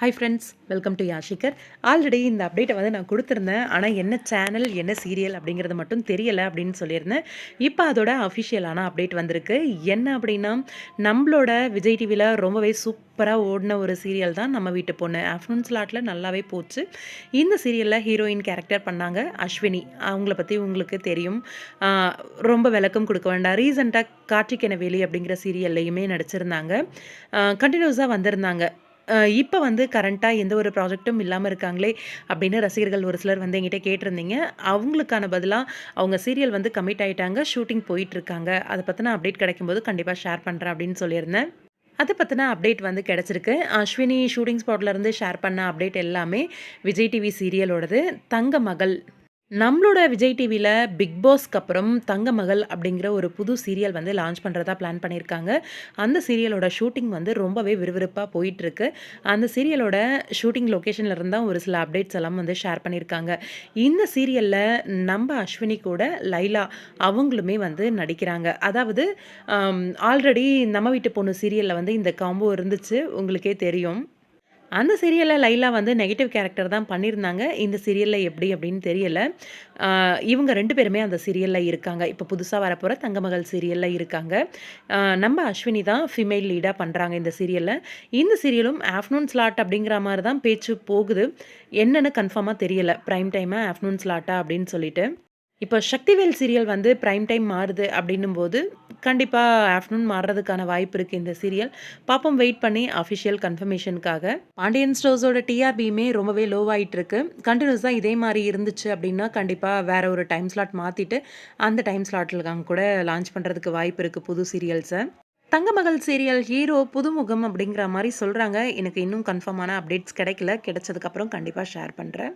Hi friends welcome to யாஷிகர் already இந்த அப்டேட்டை வந்து நான் கொடுத்துருந்தேன். ஆனால் என்ன சேனல் என்ன சீரியல் அப்படிங்கிறது மட்டும் தெரியலை அப்படின்னு சொல்லியிருந்தேன். இப்போ அதோட அஃபிஷியலான அப்டேட் வந்திருக்கு. என்ன அப்படின்னா நம்மளோட விஜய் டிவியில் ரொம்பவே சூப்பராக ஓடின ஒரு சீரியல் தான் நம்ம வீட்டு பொண்ணு. ஆஃப்டர்நூன் ஸ்லாட்டில் நல்லாவே போச்சு. இந்த சீரியலில் ஹீரோயின் கேரக்டர் பண்ணாங்க அஸ்வினி. அவங்கள பற்றி உங்களுக்கு தெரியும். ரொம்ப விளக்கம் கொடுக்க வேண்டாம். ரீசெண்டாக கார்த்திகேன வேலி அப்படிங்கிற சீரியல்லையுமே நடிச்சிருந்தாங்க. கண்டினியூஸாக வந்திருந்தாங்க. இப்போ வந்து கரண்ட்டாக எந்த ஒரு ப்ராஜெக்ட்டும் இல்லாமல் இருக்காங்களே அப்படின்னு ரசிகர்கள் ஒரு சிலர் வந்து எங்கிட்ட கேட்டிருந்தீங்க. அவங்களுக்கான பதிலாக அவங்க சீரியல் வந்து கமிட் ஆகிட்டாங்க ஷூட்டிங் போயிட்டுருக்காங்க. அதை பற்றின அப்டேட் கிடைக்கும்போது கண்டிப்பாக ஷேர் பண்ணுறேன் அப்படின்னு சொல்லியிருந்தேன். அதை பற்றின அப்டேட் வந்து கிடச்சிருக்கு. அஸ்வினி ஷூட்டிங் ஸ்பாட்லேருந்து ஷேர் பண்ண அப்டேட் எல்லாமே விஜய் டிவி சீரியலோடது தங்க மகள் நம்மளோட விஜய் டிவியில் பிக் பாஸ்க்கு அப்புறம் தங்க மகள் அப்படிங்கிற ஒரு புது சீரியல் வந்து லான்ச் பண்ணுறதா பிளான் பண்ணியிருக்காங்க. அந்த சீரியலோட ஷூட்டிங் வந்து ரொம்பவே விறுவிறுப்பாக போயிட்டுருக்கு. அந்த சீரியலோட ஷூட்டிங் லொக்கேஷனில் இருந்தால் ஒரு சில அப்டேட்ஸ் எல்லாம் வந்து ஷேர் பண்ணியிருக்காங்க. இந்த சீரியலில் நம்ம அஸ்வினி கூட லைலா அவங்களுமே வந்து நடிக்கிறாங்க. அதாவது ஆல்ரெடி நம்ம வீட்டு பொண்ணு சீரியலில் வந்து இந்த காம்போ இருந்துச்சு. உங்களுக்கே தெரியும். அந்த சீரியலில் லைலா வந்து நெகட்டிவ் கேரக்டர் தான் பண்ணியிருந்தாங்க. இந்த சீரியலில் எப்படி அப்படின்னு தெரியல. இவங்க ரெண்டு பேருமே அந்த சீரியலில் இருக்காங்க. இப்போ புதுசாக வரப்போகிற தங்கமகள் சீரியலில் இருக்காங்க. நம்ம அஸ்வினி தான் ஃபீமேல் லீடாக பண்ணுறாங்க இந்த சீரியலில் இந்த சீரியலும் ஆஃப்டர்நூன் ஸ்லாட் அப்படிங்கிற மாதிரி தான் பேச்சு போகுது. என்னென்னு கன்ஃபார்மாக தெரியல. ப்ரைம் டைமாக ஆஃப்டர்நூன் ஸ்லாட்டா அப்படின்னு சொல்லிட்டு. இப்போ சக்திவேல் சீரியல் வந்து ப்ரைம் டைம் மாறுது அப்படின்னும் போது கண்டிப்பாக ஆஃப்டர்நூன் மாறுறதுக்கான வாய்ப்பு இருக்குது இந்த சீரியல் பாப்போம் வெயிட் பண்ணி அஃபிஷியல் கன்ஃபர்மேஷனுக்காக பாண்டியன் ஸ்டோர்ஸோட டிஆர்பியுமே ரொம்பவே லோ இருக்கு கண்டினியூஸாக இதே மாதிரி இருந்துச்சு அப்படின்னா கண்டிப்பாக வேற ஒரு டைம் ஸ்லாட் மாற்றிட்டு அந்த டைம் ஸ்லாட்டில் கூட லான்ச் பண்ணுறதுக்கு வாய்ப்பு இருக்குது புது சீரியல்ஸை தங்கமகள் சீரியல் ஹீரோ புதுமுகம் அப்படிங்கிற மாதிரி சொல்கிறாங்க எனக்கு இன்னும் கன்ஃபார்மான அப்டேட்ஸ் கிடைக்கல. கிடைச்சதுக்கப்புறம் கண்டிப்பாக ஷேர் பண்ணுறேன்